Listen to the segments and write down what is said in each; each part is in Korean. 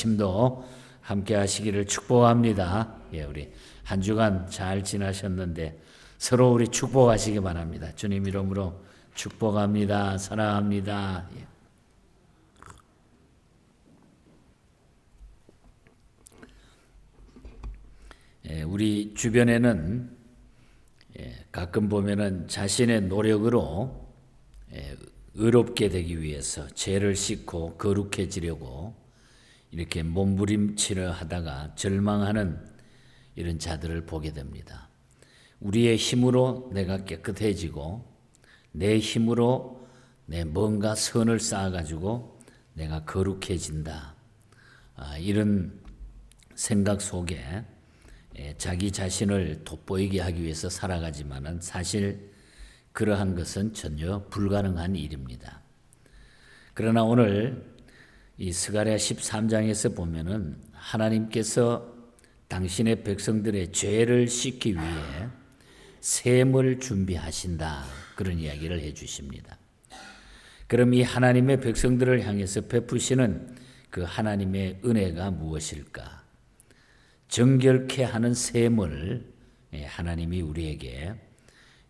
아침도 함께 하시기를 축복합니다. 예, 우리 한 주간 잘 지나셨는데 서로 우리 축복하시기 바랍니다. 주님 이름으로 축복합니다. 사랑합니다. 예. 예, 우리 주변에는 예, 가끔 보면은 자신의 노력으로 예, 의롭게 되기 위해서 죄를 씻고 거룩해지려고 이렇게 몸부림치려 하다가 절망하는 이런 자들을 보게 됩니다. 우리의 힘으로 내가 깨끗해지고 내 힘으로 내 뭔가 선을 쌓아가지고 내가 거룩해진다. 아, 이런 생각 속에 예, 자기 자신을 돋보이게 하기 위해서 살아가지만은 사실 그러한 것은 전혀 불가능한 일입니다. 그러나 오늘 이 스가랴 13장에서 보면은 하나님께서 당신의 백성들의 죄를 씻기 위해 셈을 준비하신다. 그런 이야기를 해 주십니다. 그럼 이 하나님의 백성들을 향해서 베푸시는 그 하나님의 은혜가 무엇일까? 정결케 하는 셈을 예, 하나님이 우리에게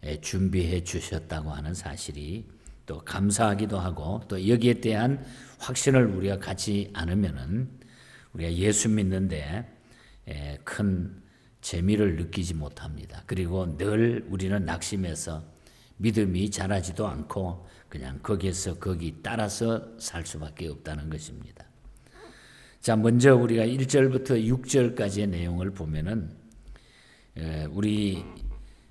예, 준비해 주셨다고 하는 사실이 또 감사하기도 하고 또 여기에 대한 확신을 우리가 갖지 않으면은 우리가 예수 믿는데 예, 큰 재미를 느끼지 못합니다. 그리고 늘 우리는 낙심해서 믿음이 자라지도 않고 그냥 거기에서 거기 따라서 살 수밖에 없다는 것입니다. 자, 먼저 우리가 1절부터 6절까지의 내용을 보면은 우리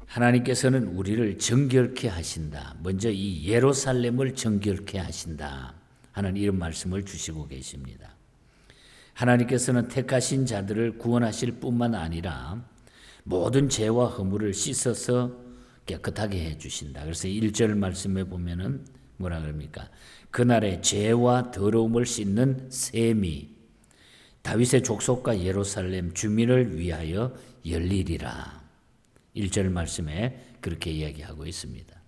하나님께서는 우리를 정결케 하신다. 먼저 이 예루살렘을 정결케 하신다. 하는 이런 말씀을 주시고 계십니다. 하나님께서는 택하신 자들을 구원하실 뿐만 아니라 모든 죄와 허물을 씻어서 깨끗하게 해 주신다. 그래서 1절 말씀에 보면은 뭐라 그럽니까? 그날의 죄와 더러움을 씻는 셈이 다윗의 족속과 예루살렘 주민을 위하여 열리리라. 1절 말씀에 그렇게 이야기하고 있습니다.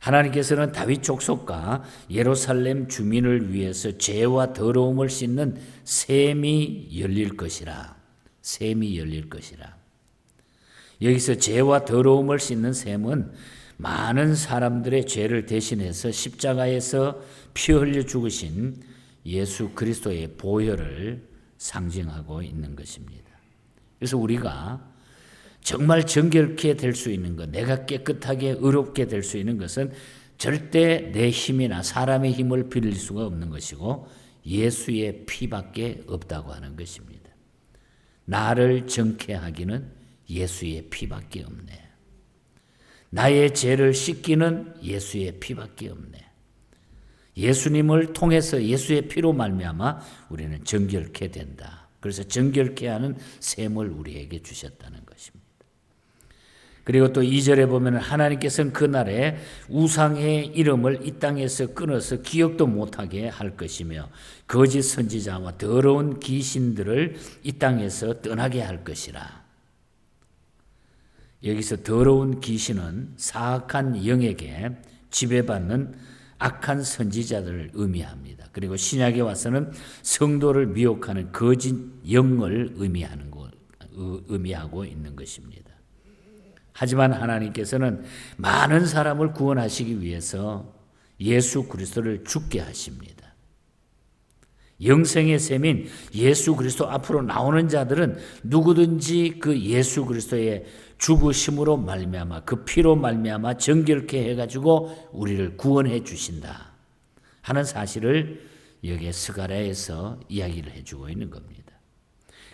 하나님께서는 다윗 족속과 예루살렘 주민을 위해서 죄와 더러움을 씻는 셈이 열릴 것이라. 셈이 열릴 것이라. 여기서 죄와 더러움을 씻는 셈은 많은 사람들의 죄를 대신해서 십자가에서 피 흘려 죽으신 예수 그리스도의 보혈을 상징하고 있는 것입니다. 그래서 우리가 정말 정결케 될 수 있는 것, 내가 깨끗하게 의롭게 될 수 있는 것은 절대 내 힘이나 사람의 힘을 빌릴 수가 없는 것이고 예수의 피밖에 없다고 하는 것입니다. 나를 정케 하기는 예수의 피밖에 없네. 나의 죄를 씻기는 예수의 피밖에 없네. 예수님을 통해서 예수의 피로 말미암아 우리는 정결케 된다. 그래서 정결케 하는 셈을 우리에게 주셨다는 것입니다. 그리고 또 2절에 보면 하나님께서는 그날에 우상의 이름을 이 땅에서 끊어서 기억도 못하게 할 것이며 거짓 선지자와 더러운 귀신들을 이 땅에서 떠나게 할 것이라. 여기서 더러운 귀신은 사악한 영에게 지배받는 악한 선지자들을 의미합니다. 그리고 신약에 와서는 성도를 미혹하는 거짓 영을 의미하는 것, 의미하고 있는 것입니다. 하지만 하나님께서는 많은 사람을 구원하시기 위해서 예수 그리스도를 죽게 하십니다. 영생의 셈인 예수 그리스도 앞으로 나오는 자들은 누구든지 그 예수 그리스도의 죽으심으로 말미암아 그 피로 말미암아 정결케 해 가지고 우리를 구원해 주신다 하는 사실을 여기에 스가랴에서 이야기를 해 주고 있는 겁니다.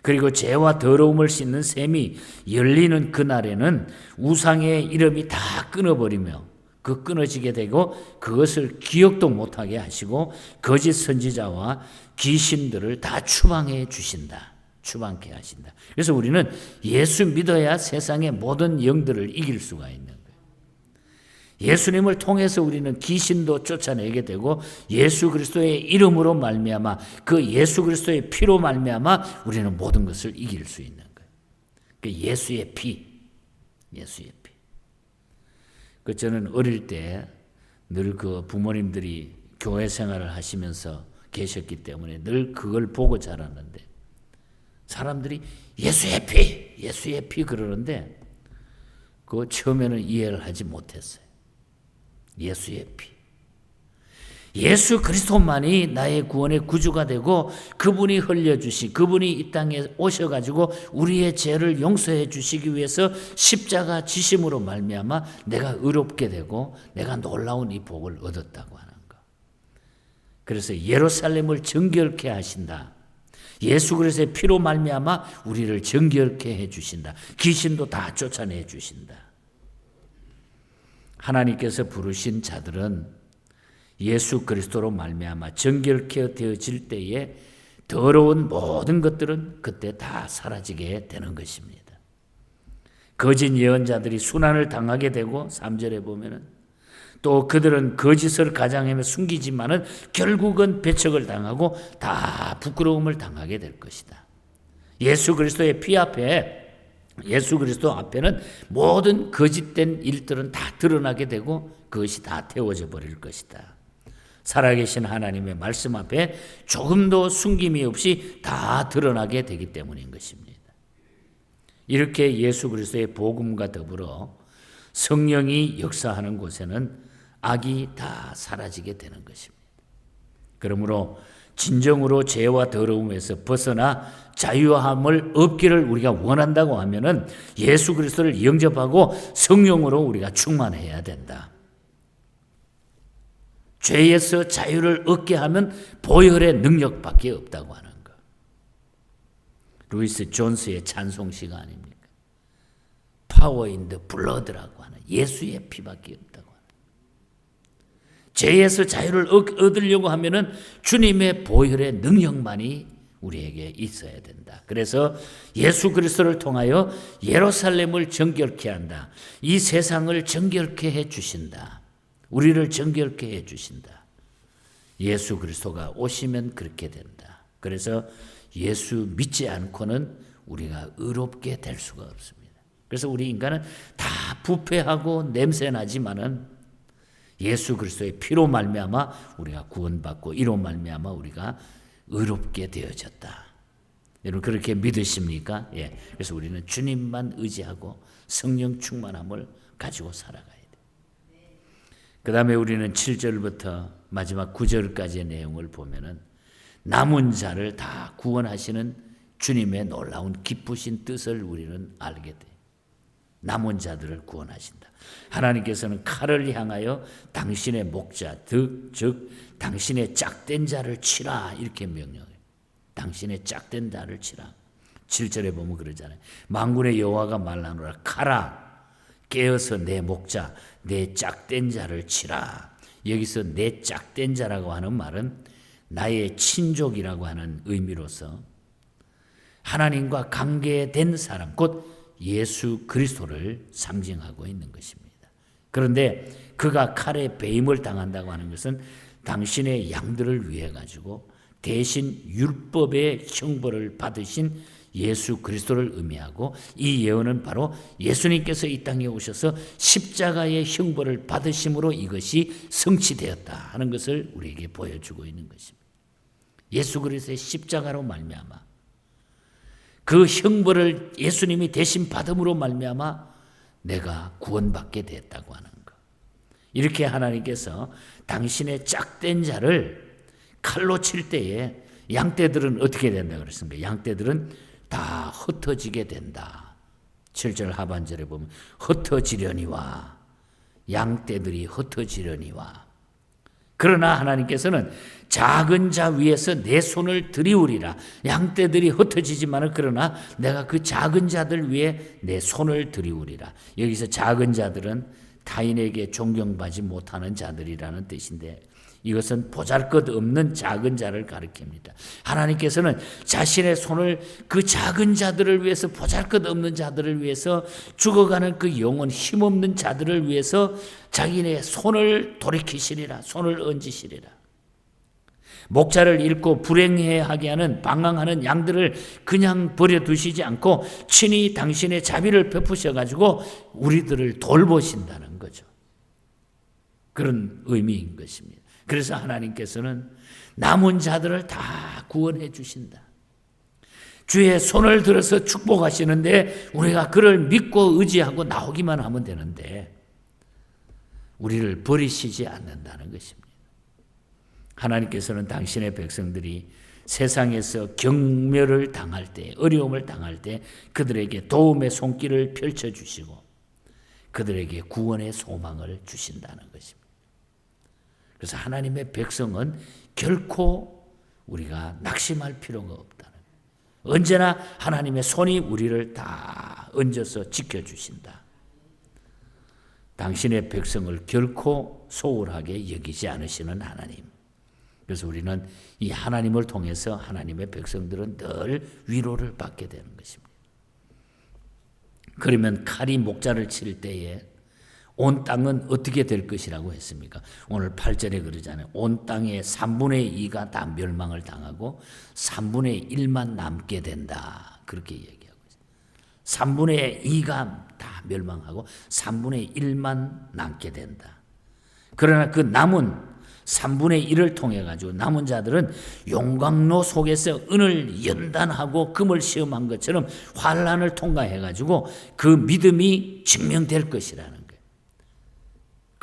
그리고 죄와 더러움을 씻는 셈이 열리는 그날에는 우상의 이름이 다 끊어버리며 그 끊어지게 되고 그것을 기억도 못하게 하시고 거짓 선지자와 귀신들을 다 추방해 주신다. 추방케 하신다. 그래서 우리는 예수 믿어야 세상의 모든 영들을 이길 수가 있는 거 예수님을 통해서 우리는 귀신도 쫓아내게 되고 예수 그리스도의 이름으로 말미암아 그 예수 그리스도의 피로 말미암아 우리는 모든 것을 이길 수 있는 거예요. 그 예수의 피, 예수의 피. 그 저는 어릴 때 늘 그 부모님들이 교회 생활을 하시면서 계셨기 때문에 늘 그걸 보고 자랐는데 사람들이 예수의 피, 예수의 피 그러는데 그 처음에는 이해를 하지 못했어요. 예수의 피. 예수 그리스도만이 나의 구원의 구주가 되고 그분이 흘려주시 그분이 이 땅에 오셔가지고 우리의 죄를 용서해 주시기 위해서 십자가 지심으로 말미암아 내가 의롭게 되고 내가 놀라운 이 복을 얻었다고 하는 거. 그래서 예루살렘을 정결케 하신다. 예수 그리스도의 피로 말미암아 우리를 정결케 해 주신다. 귀신도 다 쫓아내 주신다. 하나님께서 부르신 자들은 예수 그리스도로 말미암아 정결케 되어질 때에 더러운 모든 것들은 그때 다 사라지게 되는 것입니다. 거짓 예언자들이 순환을 당하게 되고 3절에 보면은 또 그들은 거짓을 가장하며 숨기지만은 결국은 배척을 당하고 다 부끄러움을 당하게 될 것이다. 예수 그리스도의 피 앞에 예수 그리스도 앞에는 모든 거짓된 일들은 다 드러나게 되고 그것이 다 태워져 버릴 것이다. 살아계신 하나님의 말씀 앞에 조금도 숨김이 없이 다 드러나게 되기 때문인 것입니다. 이렇게 예수 그리스도의 복음과 더불어 성령이 역사하는 곳에는 악이 다 사라지게 되는 것입니다. 그러므로 진정으로 죄와 더러움에서 벗어나 자유함을 얻기를 우리가 원한다고 하면은 예수 그리스도를 영접하고 성령으로 우리가 충만해야 된다. 죄에서 자유를 얻게 하면 보혈의 능력밖에 없다고 하는 것. 루이스 존스의 찬송시가 아닙니까? 파워 인더 블러드라고 하는 예수의 피밖에 없다고. 죄에서 자유를 얻으려고 하면은 주님의 보혈의 능력만이 우리에게 있어야 된다. 그래서 예수 그리스도를 통하여 예루살렘을 정결케 한다. 이 세상을 정결케 해 주신다. 우리를 정결케 해 주신다. 예수 그리스도가 오시면 그렇게 된다. 그래서 예수 믿지 않고는 우리가 의롭게 될 수가 없습니다. 그래서 우리 인간은 다 부패하고 냄새 나지만은 예수 그리스도의 피로 말미암아 우리가 구원받고 이로 말미암아 우리가 의롭게 되어졌다. 여러분 그렇게 믿으십니까? 예. 그래서 우리는 주님만 의지하고 성령 충만함을 가지고 살아가야 돼. 그다음에 우리는 7절부터 마지막 9절까지의 내용을 보면은 남은 자를 다 구원하시는 주님의 놀라운 기쁘신 뜻을 우리는 알게 돼. 남은 자들을 구원하신다. 하나님께서는 칼을 향하여 당신의 목자, 즉, 즉 당신의 짝된 자를 치라 이렇게 명령해요. 당신의 짝된 자를 치라. 7절에 보면 그러잖아요. 망군의 여호와가 말하노라 카라 깨어서 내 목자, 내 짝된 자를 치라. 여기서 내 짝된 자라고 하는 말은 나의 친족이라고 하는 의미로서 하나님과 관계된 사람, 곧 예수 그리스도를 상징하고 있는 것입니다. 그런데 그가 칼에 배임을 당한다고 하는 것은 당신의 양들을 위해 가지고 대신 율법의 형벌을 받으신 예수 그리스도를 의미하고 이 예언은 바로 예수님께서 이 땅에 오셔서 십자가의 형벌을 받으심으로 이것이 성취되었다 하는 것을 우리에게 보여주고 있는 것입니다. 예수 그리스도의 십자가로 말미암아 그 형벌을 예수님이 대신 받음으로 말미암아 내가 구원받게 됐다고 하는 것. 이렇게 하나님께서 당신의 짝된 자를 칼로 칠 때에 양떼들은 어떻게 된다 그랬습니까? 양떼들은 다 흩어지게 된다. 7절 하반절에 보면 흩어지려니와 양떼들이 흩어지려니와 그러나 하나님께서는 작은 자 위에서 내 손을 들이우리라. 양떼들이 흩어지지만은 그러나 내가 그 작은 자들 위에 내 손을 들이우리라. 여기서 작은 자들은 타인에게 존경받지 못하는 자들이라는 뜻인데 이것은 보잘것 없는 작은 자를 가리킵니다. 하나님께서는 자신의 손을 그 작은 자들을 위해서 보잘것 없는 자들을 위해서 죽어가는 그 영혼 힘없는 자들을 위해서 자기네 손을 돌이키시리라 손을 얹으시리라. 목자를 잃고 불행해하게 하는 방황하는 양들을 그냥 버려두시지 않고 친히 당신의 자비를 베푸셔 가지고 우리들을 돌보신다는 거죠. 그런 의미인 것입니다. 그래서 하나님께서는 남은 자들을 다 구원해 주신다. 주의 손을 들어서 축복하시는데 우리가 그를 믿고 의지하고 나오기만 하면 되는데 우리를 버리시지 않는다는 것입니다. 하나님께서는 당신의 백성들이 세상에서 경멸을 당할 때, 어려움을 당할 때 그들에게 도움의 손길을 펼쳐 주시고 그들에게 구원의 소망을 주신다는 것입니다. 그래서 하나님의 백성은 결코 우리가 낙심할 필요가 없다는. 언제나 하나님의 손이 우리를 다 얹어서 지켜주신다. 당신의 백성을 결코 소홀하게 여기지 않으시는 하나님. 그래서 우리는 이 하나님을 통해서 하나님의 백성들은 늘 위로를 받게 되는 것입니다. 그러면 칼이 목자를 칠 때에 온 땅은 어떻게 될 것이라고 했습니까? 오늘 8절에 그러잖아요. 온 땅의 3분의 2가 다 멸망을 당하고 3분의 1만 남게 된다. 그렇게 얘기하고 있어요. 3분의 2가 다 멸망하고 3분의 1만 남게 된다. 그러나 그 남은 3분의 1을 통해 가지고 남은 자들은 용광로 속에서 은을 연단하고 금을 시험한 것처럼 환란을 통과해 가지고 그 믿음이 증명될 것이라는.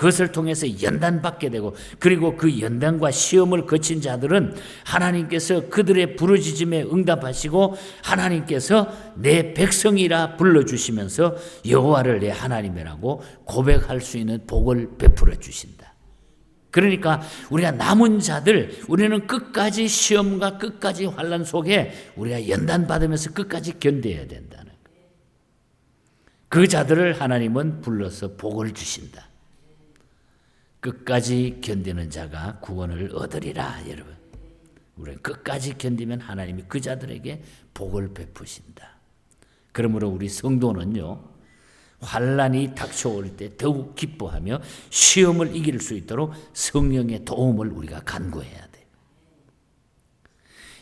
그것을 통해서 연단받게 되고 그리고 그 연단과 시험을 거친 자들은 하나님께서 그들의 부르짖음에 응답하시고 하나님께서 내 백성이라 불러 주시면서 여호와를 내 하나님이라고 고백할 수 있는 복을 베풀어 주신다. 그러니까 우리가 남은 자들 우리는 끝까지 시험과 끝까지 환란 속에 우리가 연단 받으면서 끝까지 견뎌야 된다는 거예요. 그 자들을 하나님은 불러서 복을 주신다. 끝까지 견디는 자가 구원을 얻으리라 여러분. 우리는 끝까지 견디면 하나님이 그 자들에게 복을 베푸신다. 그러므로 우리 성도는요. 환란이 닥쳐올 때 더욱 기뻐하며 시험을 이길 수 있도록 성령의 도움을 우리가 간구해야 돼.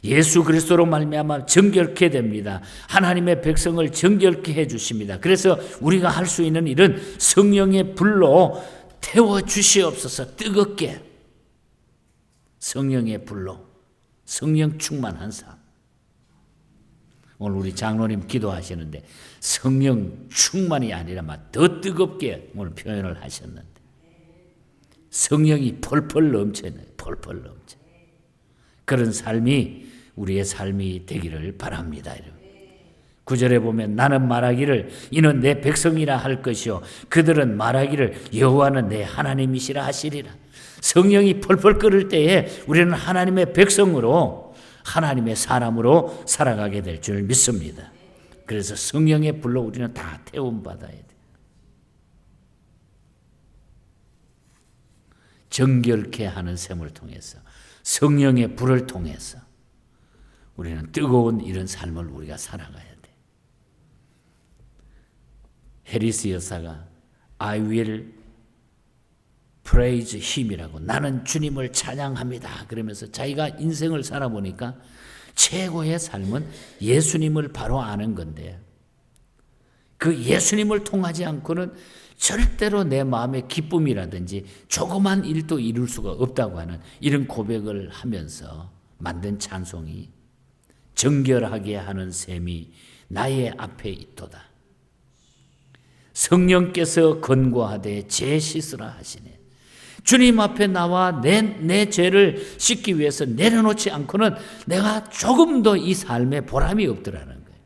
예수 그리스도로 말미암아 정결케 됩니다. 하나님의 백성을 정결케 해 주십니다. 그래서 우리가 할 수 있는 일은 성령의 불로 태워 주시옵소서 뜨겁게 성령의 불로 성령 충만한 삶. 오늘 우리 장로님 기도하시는데 성령 충만이 아니라 막 더 뜨겁게 오늘 표현을 하셨는데 성령이 펄펄 넘쳐요. 펄펄 넘쳐. 그런 삶이 우리의 삶이 되기를 바랍니다. 여러분. 구절에 보면 나는 말하기를 이는 내 백성이라 할 것이요 그들은 말하기를 여호와는 내 하나님이시라 하시리라. 성령이 펄펄 끓을 때에 우리는 하나님의 백성으로 하나님의 사람으로 살아가게 될 줄 믿습니다. 그래서 성령의 불로 우리는 다 태움 받아야 돼. 정결케 하는 셈을 통해서 성령의 불을 통해서 우리는 뜨거운 이런 삶을 우리가 살아가야 돼. 해리스 여사가 I will praise him이라고 나는 주님을 찬양합니다. 그러면서 자기가 인생을 살아보니까 최고의 삶은 예수님을 바로 아는 건데 그 예수님을 통하지 않고는 절대로 내 마음의 기쁨이라든지 조그만 일도 이룰 수가 없다고 하는 이런 고백을 하면서 만든 찬송이 정결하게 하는 셈이 나의 앞에 있도다. 성령께서 권고하되 죄 씻으라 하시네. 주님 앞에 나와 내, 내 죄를 씻기 위해서 내려놓지 않고는 내가 조금도 이 삶에 보람이 없더라는 거예요.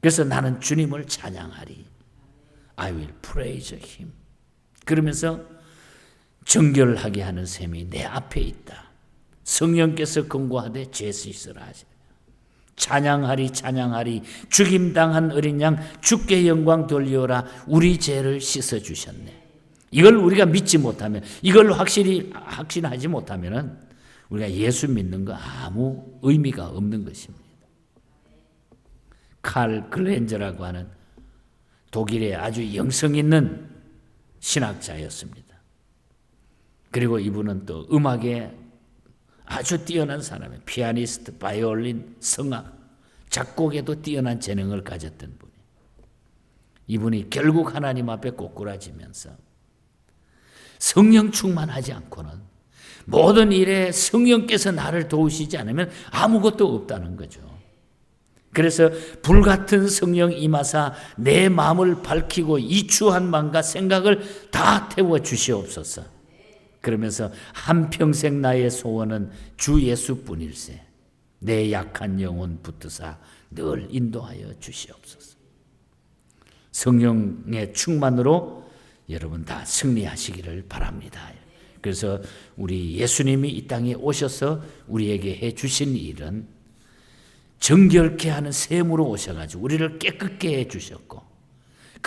그래서 나는 주님을 찬양하리. I will praise him. 그러면서 정결하게 하는 셈이 내 앞에 있다. 성령께서 권고하되 죄 씻으라 하시네. 찬양하리 찬양하리 죽임당한 어린 양 주께 영광 돌리오라 우리 죄를 씻어 주셨네. 이걸 우리가 믿지 못하면 이걸 확실히 확신하지 못하면은 우리가 예수 믿는 거 아무 의미가 없는 것입니다. 칼 글렌저라고 하는 독일의 아주 영성 있는 신학자였습니다. 그리고 이분은 또 음악에 아주 뛰어난 사람이에요. 피아니스트, 바이올린, 성악, 작곡에도 뛰어난 재능을 가졌던 분이. 이분이 결국 하나님 앞에 꼬꾸라지면서 성령 충만하지 않고는 모든 일에 성령께서 나를 도우시지 않으면 아무것도 없다는 거죠. 그래서 불같은 성령 임하사 내 마음을 밝히고 이추한 마음과 생각을 다 태워 주시옵소서. 그러면서 한평생 나의 소원은 주 예수뿐일세. 내 약한 영혼 붙드사 늘 인도하여 주시옵소서. 성령의 충만으로 여러분 다 승리하시기를 바랍니다. 그래서 우리 예수님이 이 땅에 오셔서 우리에게 해 주신 일은 정결케 하는 셈으로 오셔가지고 우리를 깨끗게 해 주셨고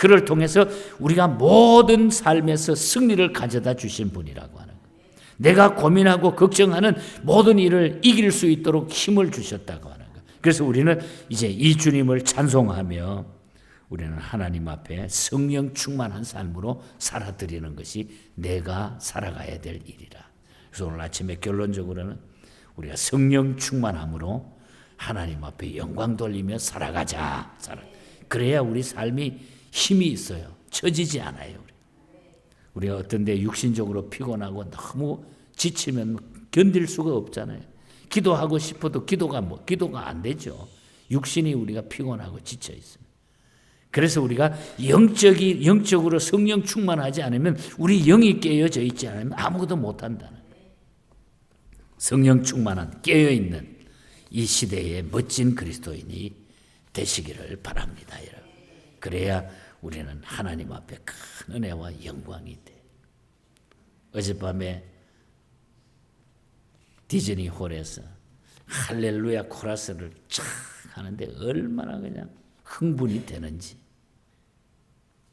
그를 통해서 우리가 모든 삶에서 승리를 가져다 주신 분이라고 하는 거예요. 내가 고민하고 걱정하는 모든 일을 이길 수 있도록 힘을 주셨다고 하는 거예요. 그래서 우리는 이제 이 주님을 찬송하며 우리는 하나님 앞에 성령 충만한 삶으로 살아드리는 것이 내가 살아가야 될 일이라. 그래서 오늘 아침에 결론적으로는 우리가 성령 충만함으로 하나님 앞에 영광 돌리며 살아가자. 살아. 그래야 우리 삶이 힘이 있어요. 처지지 않아요. 우리. 우리가 어떤 데 육신적으로 피곤하고 너무 지치면 견딜 수가 없잖아요. 기도하고 싶어도 기도가 뭐 기도가 안 되죠. 육신이 우리가 피곤하고 지쳐 있습니다. 그래서 우리가 영적이 영적으로 성령 충만하지 않으면 우리 영이 깨어져 있지 않으면 아무것도 못 한다는. 성령 충만한 깨어 있는 이 시대의 멋진 그리스도인이 되시기를 바랍니다, 여러분. 그래야 우리는 하나님 앞에 큰 은혜와 영광이 돼. 어젯밤에 디즈니 홀에서 할렐루야 코러스를 쫙 하는데 얼마나 그냥 흥분이 되는지.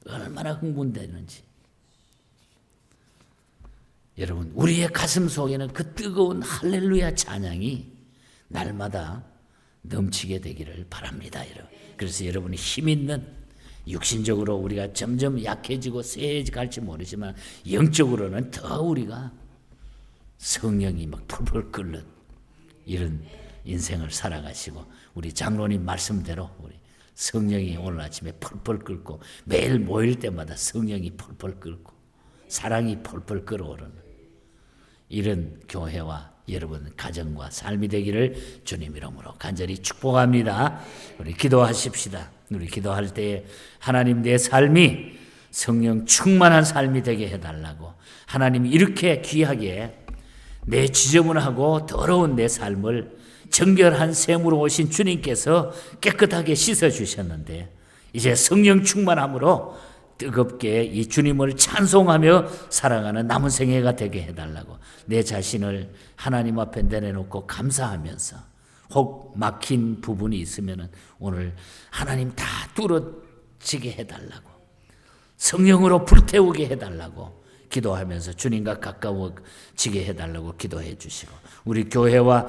얼마나 흥분되는지. 여러분, 우리의 가슴 속에는 그 뜨거운 할렐루야 찬양이 날마다 넘치게 되기를 바랍니다, 여러분. 그래서 여러분이 힘 있는 육신적으로 우리가 점점 약해지고 세해지 갈지 모르지만 영적으로는 더 우리가 성령이 막 펄펄 끓는 이런 인생을 살아가시고 우리 장로님 말씀대로 우리 성령이 오늘 아침에 펄펄 끓고 매일 모일 때마다 성령이 펄펄 끓고 사랑이 펄펄 끓어오르는 이런 교회와 여러분 가정과 삶이 되기를 주님 이름으로 간절히 축복합니다. 우리 기도하십시다. 우리 기도할 때 하나님 내 삶이 성령 충만한 삶이 되게 해달라고 하나님 이렇게 귀하게 내 지저분하고 더러운 내 삶을 정결한 샘으로 오신 주님께서 깨끗하게 씻어 주셨는데 이제 성령 충만함으로 뜨겁게 이 주님을 찬송하며 살아가는 남은 생애가 되게 해달라고 내 자신을 하나님 앞에 내려놓고 감사하면서 혹 막힌 부분이 있으면 오늘 하나님 다 뚫어지게 해달라고 성령으로 불태우게 해달라고 기도하면서 주님과 가까워지게 해달라고 기도해 주시고 우리 교회와